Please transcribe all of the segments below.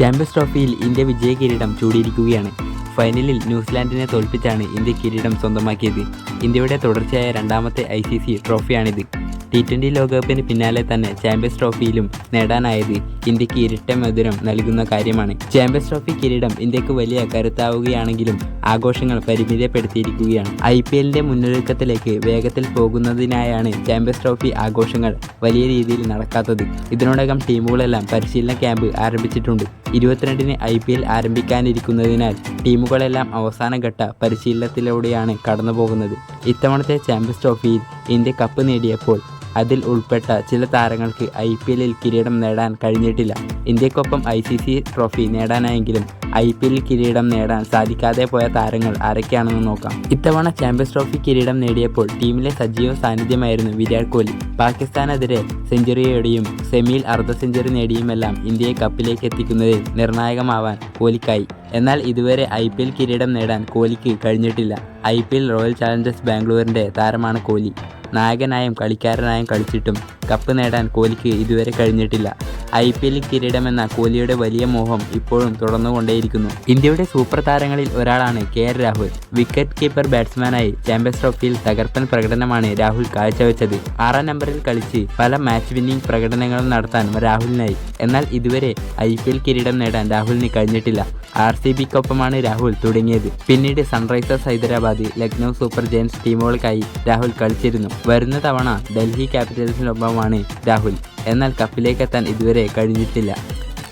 Champions ട്രോഫിയിൽ India വിജയ കിരീടം ചൂടിയിരിക്കുകയാണ്. ഫൈനലിൽ ന്യൂസിലാൻഡിനെ തോൽപ്പിച്ചാണ് ഇന്ത്യ കിരീടം സ്വന്തമാക്കിയത്. ഇന്ത്യയുടെ തുടർച്ചയായ രണ്ടാമത്തെ ഐ സി സി ട്രോഫിയാണിത്. ടി ട്വന്റി ലോകകപ്പിന് പിന്നാലെ തന്നെ ചാമ്പ്യൻസ് ട്രോഫിയിലും നേടാനായത് ഇന്ത്യയ്ക്ക് ഇരട്ട മധുരം നൽകുന്ന കാര്യമാണ്. ചാമ്പ്യൻസ് ട്രോഫി കിരീടം ഇന്ത്യയ്ക്ക് വലിയ കരുത്താവുകയാണെങ്കിലും ആഘോഷങ്ങൾ പരിമിതപ്പെടുത്തിയിരിക്കുകയാണ്. ഐ പി എല്ലിന്റെ മുന്നൊരുക്കത്തിലേക്ക് വേഗത്തിൽ പോകുന്നതിനായാണ് ചാമ്പ്യൻസ് ട്രോഫി ആഘോഷങ്ങൾ വലിയ രീതിയിൽ നടക്കാത്തത്. ഇതിനോടകം ടീമുകളെല്ലാം പരിശീലന ക്യാമ്പ് ആരംഭിച്ചിട്ടുണ്ട്. ഇരുപത്തിരണ്ടിന് ഐ പി എൽ ആരംഭിക്കാനിരിക്കുന്നതിനാൽ ടീമുകളെല്ലാം അവസാനഘട്ട പരിശീലനത്തിലൂടെയാണ് കടന്നുപോകുന്നത്. ഇത്തവണത്തെ ചാമ്പ്യൻസ് ട്രോഫിയിൽ ഇന്ത്യ കപ്പ് നേടിയപ്പോൾ അതിൽ ഉൾപ്പെട്ട ചില താരങ്ങൾക്ക് ഐ പി എല്ലിൽ കിരീടം നേടാൻ കഴിഞ്ഞിട്ടില്ല. ഇന്ത്യക്കൊപ്പം ഐ സി സി ട്രോഫി നേടാനായെങ്കിലും ഐ പി എൽ കിരീടം നേടാൻ സാധിക്കാതെ പോയ താരങ്ങൾ ആരൊക്കെയാണെന്ന് നോക്കാം. ഇത്തവണ ചാമ്പ്യൻസ് ട്രോഫി കിരീടം നേടിയപ്പോൾ ടീമിലെ സജീവ സാന്നിധ്യമായിരുന്നു വിരാട് കോഹ്ലി. പാകിസ്ഥാനെതിരെ സെഞ്ചുറിയോടെയും സെമിയിൽ അർദ്ധ സെഞ്ചുറി നേടിയുമെല്ലാം ഇന്ത്യയെ കപ്പിലേക്ക് എത്തിക്കുന്നതിൽ നിർണായകമാവാൻ കോഹ്ലിക്കായി. എന്നാൽ ഇതുവരെ ഐ പി എൽ കിരീടം നേടാൻ കോഹ്ലിക്ക് കഴിഞ്ഞിട്ടില്ല. I P L Royal Challengers ബാംഗ്ലൂരിന്റെ താരമാണ് കോഹ്ലി. നായകനായും കളിക്കാരനായും കളിച്ചിട്ടും കപ്പ് നേടാൻ കോഹ്ലിക്ക് ഇതുവരെ കഴിഞ്ഞിട്ടില്ല. ഐ പി എൽ കിരീടമെന്ന കോഹ്ലിയുടെ വലിയ മോഹം ഇപ്പോഴും തുടർന്നുകൊണ്ടേയിരിക്കുന്നു. ഇന്ത്യയുടെ സൂപ്പർ താരങ്ങളിൽ ഒരാളാണ് K R Rahul. Wicket keeper ബാറ്റ്സ്മാനായി Champions ട്രോഫിയിൽ തകർപ്പൻ പ്രകടനമാണ് രാഹുൽ കാഴ്ചവെച്ചത്. ആറാം നമ്പറിൽ കളിച്ച് പല മാച്ച് വിന്നിംഗ് പ്രകടനങ്ങളും നടത്താൻ രാഹുലിനായി. എന്നാൽ ഇതുവരെ ഐ പി എൽ കിരീടം നേടാൻ രാഹുലിന് കഴിഞ്ഞിട്ടില്ല. ആർ സി ബിക്കൊപ്പമാണ് രാഹുൽ തുടങ്ങിയത്. പിന്നീട് Sunrisers Hyderabad Lucknow Super Giants ടീമുകൾക്കായി Rahul കളിച്ചിരുന്നു. വരുന്ന തവണ ഡൽഹി ക്യാപിറ്റൽസിനൊപ്പമാണ് രാഹുൽ. എന്നാൽ കപ്പിലേക്കെത്താൻ ഇതുവരെ കഴിഞ്ഞിട്ടില്ല.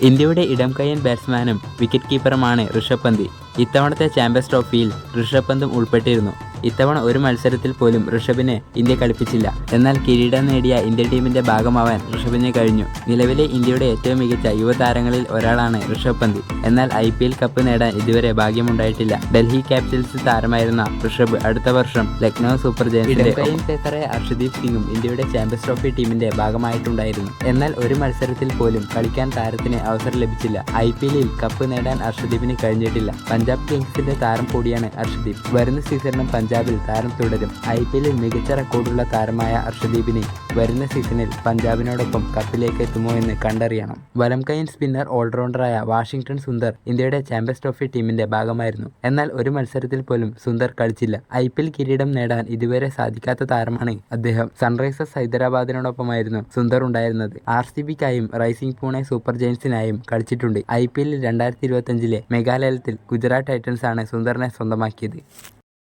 ഇന്ത്യയുടെ ഇടംകയ്യൻ ബാറ്റ്സ്മാനും വിക്കറ്റ് കീപ്പറുമാണ് ഋഷഭ് പന്ത്. ഇത്തവണത്തെ ചാമ്പ്യൻസ് ട്രോഫിയിൽ ഋഷഭ് പന്തും ഉൾപ്പെട്ടിരുന്നു. ഇത്തവണ ഒരു മത്സരത്തിൽ പോലും ഋഷഭിനെ ഇന്ത്യ കളിപ്പിച്ചില്ല. എന്നാൽ കിരീടം നേടിയ ഇന്ത്യ ടീമിന്റെ ഭാഗമാവാൻ ഋഷഭിന് കഴിഞ്ഞു. നിലവിലെ ഇന്ത്യയുടെ ഏറ്റവും മികച്ച യുവതാരങ്ങളിൽ ഒരാളാണ് ഋഷഭ് പന്ത് എന്നാൽ ഐ പി എൽ കപ്പ് നേടാൻ ഇതുവരെ ഭാഗ്യമുണ്ടായിട്ടില്ല. ഡൽഹി ക്യാപിറ്റൽസ് താരമായിരുന്ന ഋഷഭ് അടുത്ത വർഷം ലക്നൗ സൂപ്പർ ജയൻസിന്റെ അർഷദീപ് സിംഗും ഇന്ത്യയുടെ ചാമ്പ്യൻസ് ട്രോഫി ടീമിന്റെ ഭാഗമായിട്ടുണ്ടായിരുന്നു. എന്നാൽ ഒരു മത്സരത്തിൽ പോലും കളിക്കാൻ താരത്തിന് അവസരം ലഭിച്ചില്ല. ഐ പി എല്ലിൽ കപ്പ് നേടാൻ അർഷദീപിന് കഴിഞ്ഞിട്ടില്ല. പഞ്ചാബ് കിങ്സിന്റെ താരം കൂടിയാണ് അർഷദീപ്. വരുന്ന സീസണിലും പഞ്ചാബിൽ താരം തുടരും. ഐ പി എല്ലിൽ മികച്ച റെക്കോർഡുള്ള താരമായ അർഷദീപിന് വരുന്ന സീസണിൽ പഞ്ചാബിനോടൊപ്പം കപ്പിലേക്ക് എത്തുമോ എന്ന് കണ്ടറിയണം. വലംകൈൻ സ്പിന്നർ ഓൾറൗണ്ടറായ വാഷിംഗ്ടൺ സുന്ദർ ഇന്ത്യയുടെ ചാമ്പ്യൻസ് ട്രോഫി ടീമിന്റെ ഭാഗമായിരുന്നു. എന്നാൽ ഒരു മത്സരത്തിൽ പോലും സുന്ദർ കളിച്ചില്ല. ഐ പി എൽ കിരീടം നേടാൻ ഇതുവരെ സാധിക്കാത്ത താരമാണ് അദ്ദേഹം. സൺറൈസേഴ്സ് ഹൈദരാബാദിനോടൊപ്പമായിരുന്നു സുന്ദർ ഉണ്ടായിരുന്നത്. ആർ സി ബിക്കായും റൈസിംഗ് പൂണെ സൂപ്പർ ജയൻസിനായും കളിച്ചിട്ടുണ്ട്. ഐ പി എല്ലിൽ രണ്ടായിരത്തി ഇരുപത്തഞ്ചിലെ മേഘാലയത്തിൽ ഗുജറാത്ത് ടൈറ്റൻസ് ആണ് സുന്ദറിനെ സ്വന്തമാക്കിയത്.